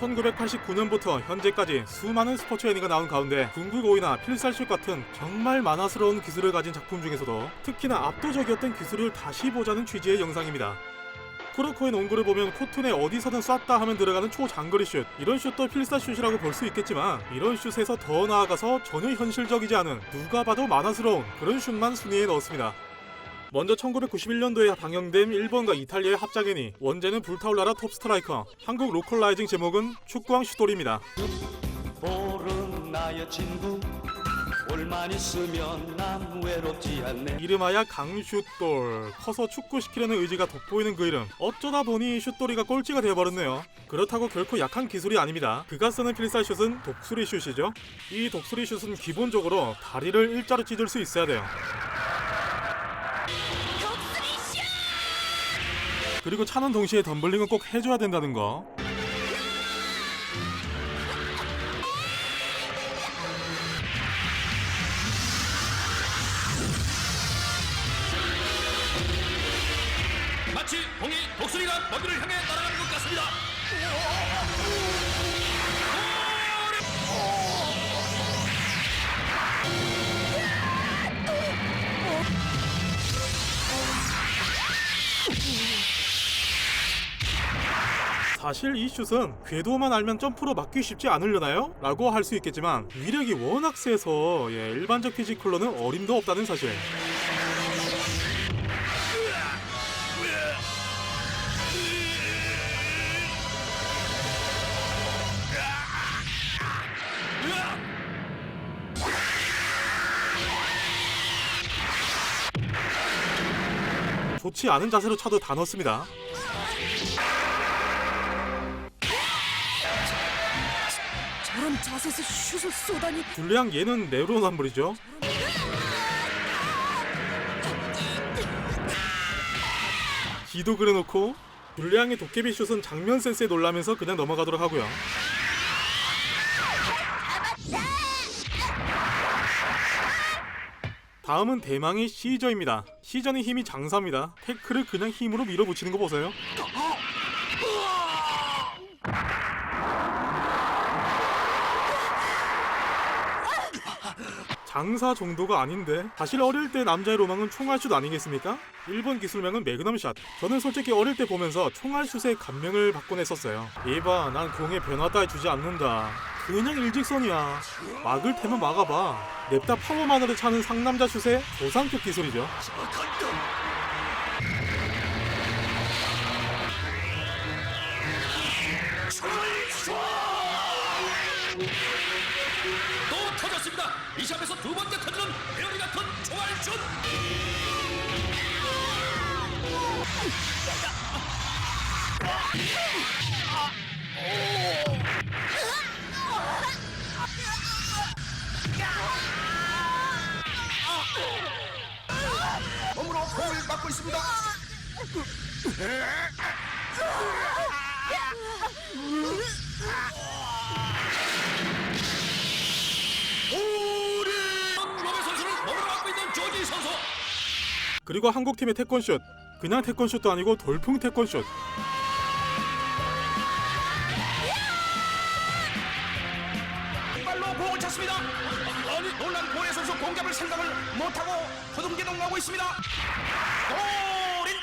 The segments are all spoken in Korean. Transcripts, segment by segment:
1989년부터 현재까지 수많은 스포츠 애니가 나온 가운데 궁극오이나 필살슛 같은 정말 만화스러운 기술을 가진 작품 중에서도 특히나 압도적이었던 기술을 다시 보자는 취지의 영상입니다. 쿠로코의 농구를 보면 내 어디서든 쐈다 하면 들어가는 초장거리 슛 이런 슛도 필사슛이라고 볼 수 있겠지만 이런 슛에서 더 나아가서 전혀 현실적이지 않은 누가 봐도 만화스러운 그런 슛만 순위에 넣었습니다. 먼저 1991년도에 방영된 일본과 이탈리아의 합작애니 원제는 불타올라라 톱스트라이커 한국 로컬라이징 제목은 축구왕 슈돌입니다. 이름하야 강슛돌 커서 축구시키려는 의지가 돋보이는 그 이름. 어쩌다 보니 슛돌이가 꼴찌가 되어버렸네요. 그렇다고 결코 약한 기술이 아닙니다. 그가 쓰는 필살슛은 독수리 슛이죠. 이 독수리 슛은 기본적으로 다리를 일자로 찢을 수 있어야 돼요 그리고 차는 동시에 덤블링은 꼭 해줘야 된다는 거 마치 공이 독수리가 먹이를 향해 날아가는 것 같습니다. 사실 이 슛은 궤도만 알면 점프로 막기 쉽지 않으려나요? 라고 할 수 있겠지만 위력이 워낙 세서 예, 일반적 피지컬로는 어림도 없다는 사실 좋지 않은 자세로 차도 다 넣습니다 저런 자세에서 슛을 쏘다니 줄리앙 얘는 내로남불이죠. 기도 그려놓고 줄리앙의 도깨비 슛은 장면 센스에 놀라면서 그냥 넘어가도록 하고요. 다음은 대망의 시저입니다. 시저는 힘이 장사입니다. 태클을 그냥 힘으로 밀어붙이는 거 보세요. 장사 정도가 아닌데 사실 어릴 때 남자의 로망은 총알슛 아니겠습니까? 일본 기술명은 매그넘샷. 저는 솔직히 어릴 때 보면서 총알슛에 감명을 받곤 했었어요. 이봐 난 공에 변화 따위 주지 않는다. 그냥 일직선이야. 막을 테면 막아봐. 냅다 파워만으로 차는 상남자 슛의 조상급 기술이죠 또 터졌습니다. 이 샵에서 두 번째 터지는 배열이 같은 총알슛. 몸으로 공을 막고 있습니다 로베 선수를 몸으로 막고 있는 조지 선수. 그리고 한국팀의 태권슛 그냥 태권슛도 아니고 돌풍 태권슛 발로 공을 찼습니다. 아니 놀란 고래 선수 공격을 생각을 못하고 허둥지둥 하고 있습니다. 골인!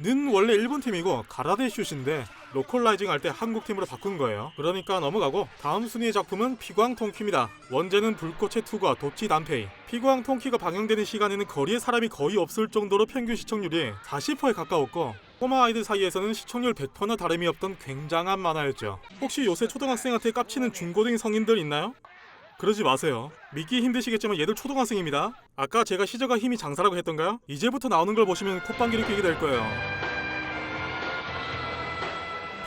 는 원래 일본 팀이고 가라데 슛인데 로컬라이징 할 때 한국 팀으로 바꾼 거예요. 그러니까 넘어가고 다음 순위의 작품은 피광 통키입니다. 원제는 불꽃의 투과 도치 단페이. 피광 통키가 방영되는 시간에는 거리에 사람이 거의 없을 정도로 평균 시청률이 40%에 가까웠고 꼬마 아이들 사이에서는 시청률 100%나 다름이 없던 굉장한 만화였죠. 혹시 요새 초등학생한테 깝치는 중고등 성인들 있나요? 그러지 마세요. 믿기 힘드시겠지만 얘들 초등학생입니다. 아까 제가 시저가 힘이 장사라고 했던가요? 이제부터 나오는 걸 보시면 콧방귀를 뀌게 될 거예요.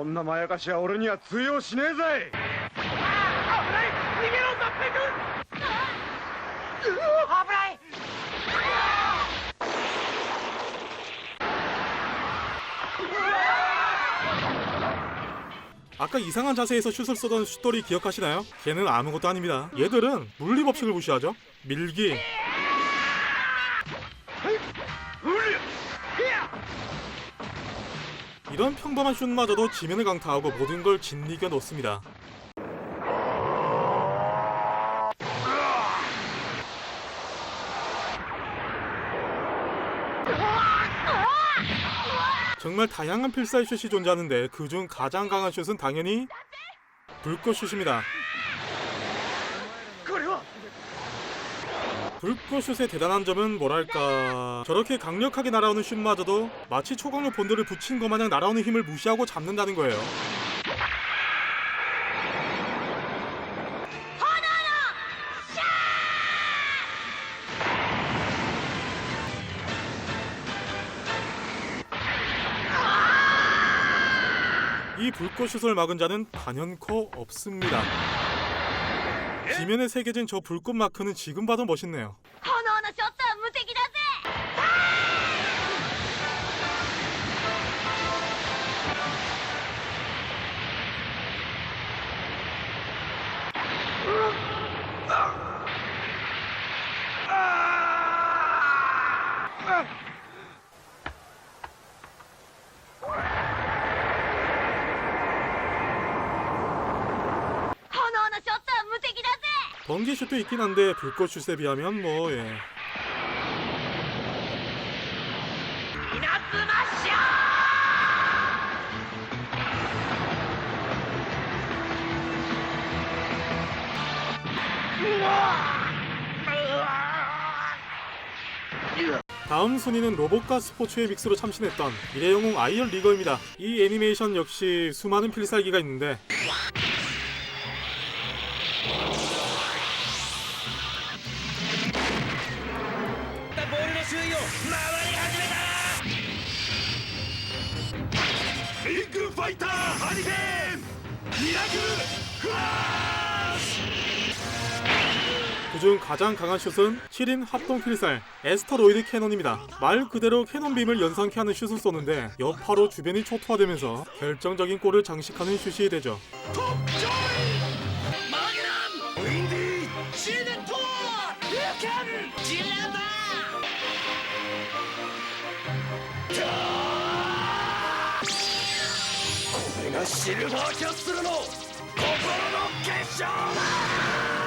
こんなまやかしは俺には通用しねえぜい 아까 이상한 자세에서 슛을 쏘던 슛돌이 기억하시나요? 걔는 아무것도 아닙니다. 얘들은 물리법칙을 무시하죠. 밀기, 이런 평범한 슛마저도 지면을 강타하고 모든 걸 짓이겨 놓습니다. 정말 다양한 필살 슛이 존재하는데 그중 가장 강한 슛은 당연히 불꽃 슛입니다. 불꽃 슛의 대단한 점은 뭐랄까 저렇게 강력하게 날아오는 슛마저도 마치 초강력 본드를 붙인 것 마냥 날아오는 힘을 무시하고 잡는다는 거예요. 이 불꽃슛을 막은 자는 단연코 없습니다. 지면에 새겨진 저 불꽃 마크는 지금 봐도 멋있네요. 번개슛도 있긴 한데 불꽃슛에 비하면 뭐 예. 다음 순위는 로봇과 스포츠의 믹스로 참신했던 미래영웅 아이언 리거입니다. 이 애니메이션 역시 수많은 필살기가 있는데 중 가장 강한 슛은 7인 합동 필살 에스터로이드 캐논입니다. 말 그대로 캐논빔을 연상케 하는 슛을 쏘는데 여파로 주변이 초토화되면서 결정적인 골을 장식하는 슛이 되죠. 실버 캡슐로 心の結晶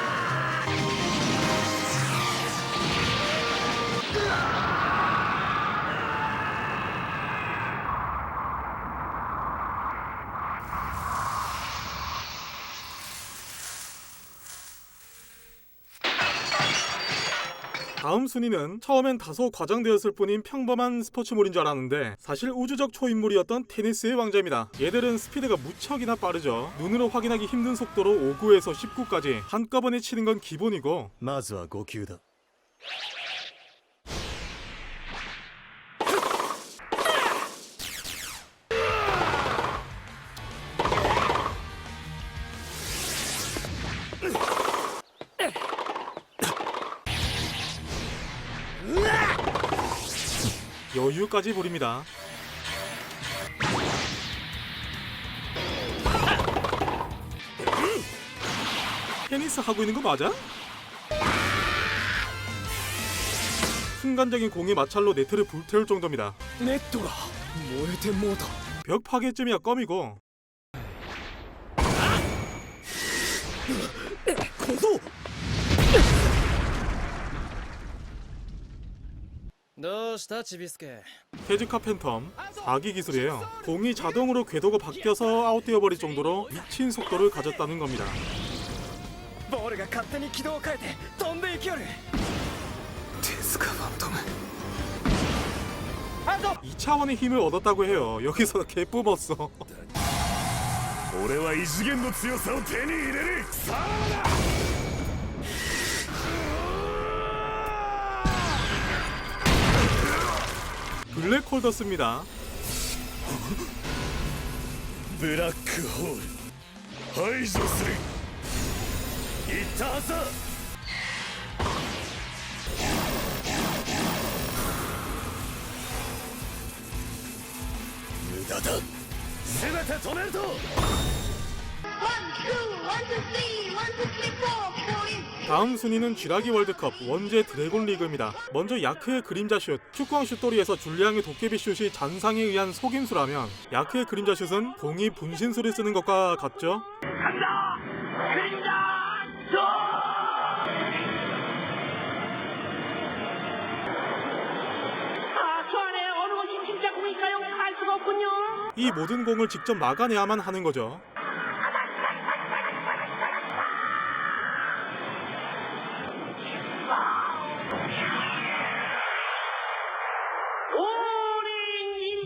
다음 순위는 처음엔 다소 과장되었을 뿐인 평범한 스포츠물인 줄 알았는데 사실 우주적 초인물이었던 테니스의 왕자입니다. 얘들은 스피드가 무척이나 빠르죠. 눈으로 확인하기 힘든 속도로 5구에서 19까지 한꺼번에 치는 건 기본이고 まずは5球だ 여유까지 부립니다. 테니스 하고 있는 거 맞아? 순간적인 공의 마찰로 네트를 불태울 정도입니다. ネットが燃えてもうた 벽 파괴쯤이야 껌이고 테즈카 팬텀 4기 기술이에요. 공이 자동으로 궤도가 바뀌어서 아웃되어 버릴 정도로 미친 속도를 가졌다는 겁니다. ボールが勝手に軌道を変えて飛んでいきよる手塚ファントム 2차원의 힘을 얻었다고 해요. 여기서 개 뿜었어. 俺は異次元の強さを手に入れるさあだ 블랙홀더 씁니다. 브라크홀 하이조스를 이타사 무다다 스베테 도메르도 다음 순위는 쥐라기 월드컵 원제 드래곤 리그입니다. 먼저 야크의 그림자 슛. 축구왕 슛돌이에서 줄리앙의 도깨비 슛이 잔상에 의한 속임수라면 야크의 그림자 슛은 공이 분신술을 쓰는 것과 같죠? 간다! 그림자! 이 모든 공을 직접 막아내야만 하는 거죠.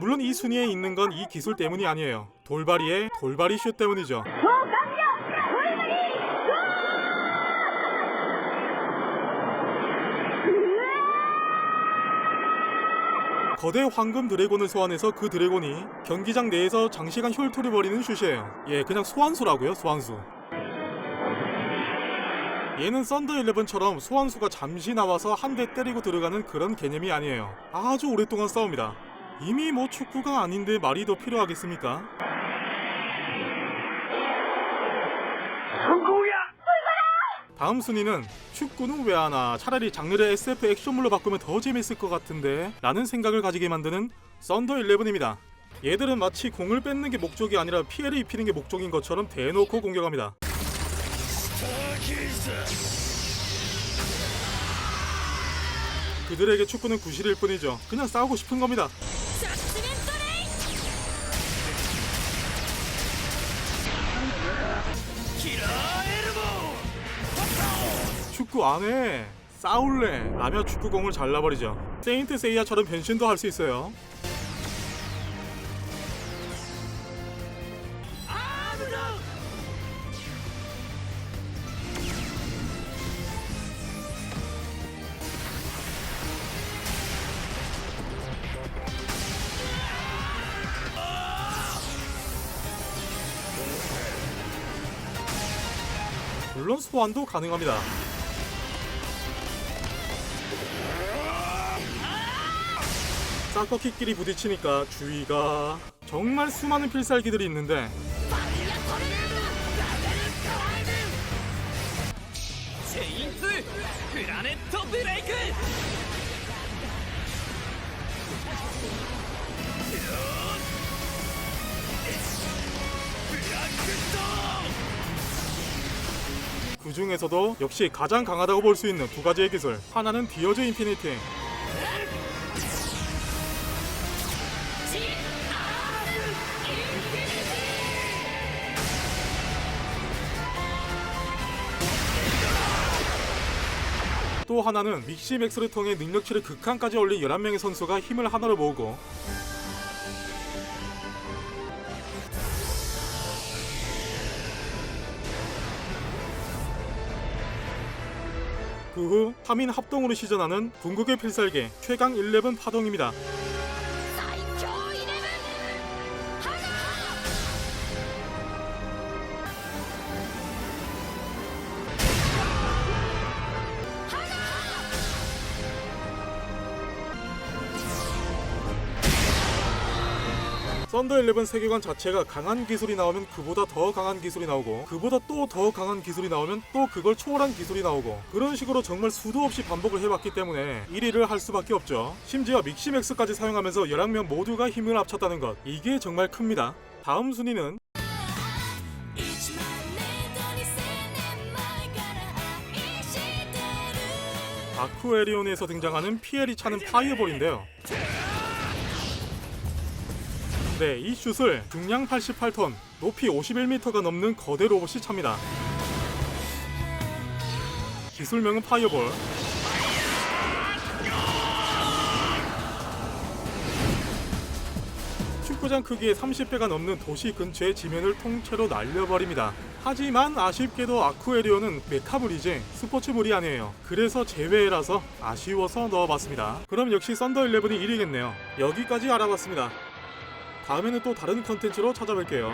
물론 이 순위에 있는 건 이 기술 때문이 아니에요. 돌발이의 돌발이 슛 때문이죠. 거대 황금 드래곤을 소환해서 그 드래곤이 경기장 내에서 장시간 혈투를 벌이는 슛이에요. 예, 그냥 소환수라고요, 소환수. 얘는 썬더 11처럼 소환수가 잠시 나와서 한 대 때리고 들어가는 그런 개념이 아니에요. 아주 오랫동안 싸웁니다. 이미 뭐 축구가 아닌데 말이 더 필요하겠습니까? 성공이야! 다음 순위는 축구는 왜 하나 차라리 장르를 SF 액션물로 바꾸면 더 재밌을 것 같은데 라는 생각을 가지게 만드는 썬더 11입니다. 얘들은 마치 공을 뺏는 게 목적이 아니라 피해를 입히는 게 목적인 것처럼 대놓고 공격합니다. 그들에게 축구는 구실일 뿐이죠. 그냥 싸우고 싶은 겁니다. 축구 안 해. 싸울래. 라며 축구공을 잘라버리죠. 세인트 세이야처럼 변신도 할 수 있어요. 물론 소환도 가능합니다. 쌍꺼키끼리 부딪히니까 주위가 정말 수많은 필살기들이 있는데. 제인스 플라네터 브레이크! 그 중에서도 역시 가장 강하다고 볼 수 있는 두 가지의 기술. 하나는 디어즈 인피니티. 또 하나는 믹시 맥스를 통해 능력치를 극한까지 올린 11명의 선수가 힘을 하나로 모으고 그 후 3인 합동으로 시전하는 궁극의 필살기 최강 11 파동입니다. 썬더 11 세계관 자체가 강한 기술이 나오면 그보다 더 강한 기술이 나오고 그보다 또 더 강한 기술이 나오면 또 그걸 초월한 기술이 나오고 그런 식으로 정말 수도 없이 반복을 해왔기 때문에 1위를 할 수밖에 없죠. 심지어 믹시맥스까지 사용하면서 11명 모두가 힘을 합쳤다는 것 이게 정말 큽니다. 다음 순위는? 아쿠에리온에서 등장하는 피엘이 차는 파이어볼인데요 네, 이 슛을 중량 88톤, 높이 51m가 넘는 거대 로봇이 찹니다. 기술명은 파이어볼. 축구장 크기의 30배가 넘는 도시 근처의 지면을 통째로 날려버립니다. 하지만 아쉽게도 아쿠에리온은 메카물이지 스포츠물이 아니에요. 그래서 제외라서 아쉬워서 넣어봤습니다. 그럼 역시 썬더 11이 1위겠네요. 여기까지 알아봤습니다. 다음에는 또 다른 컨텐츠로 찾아뵐게요.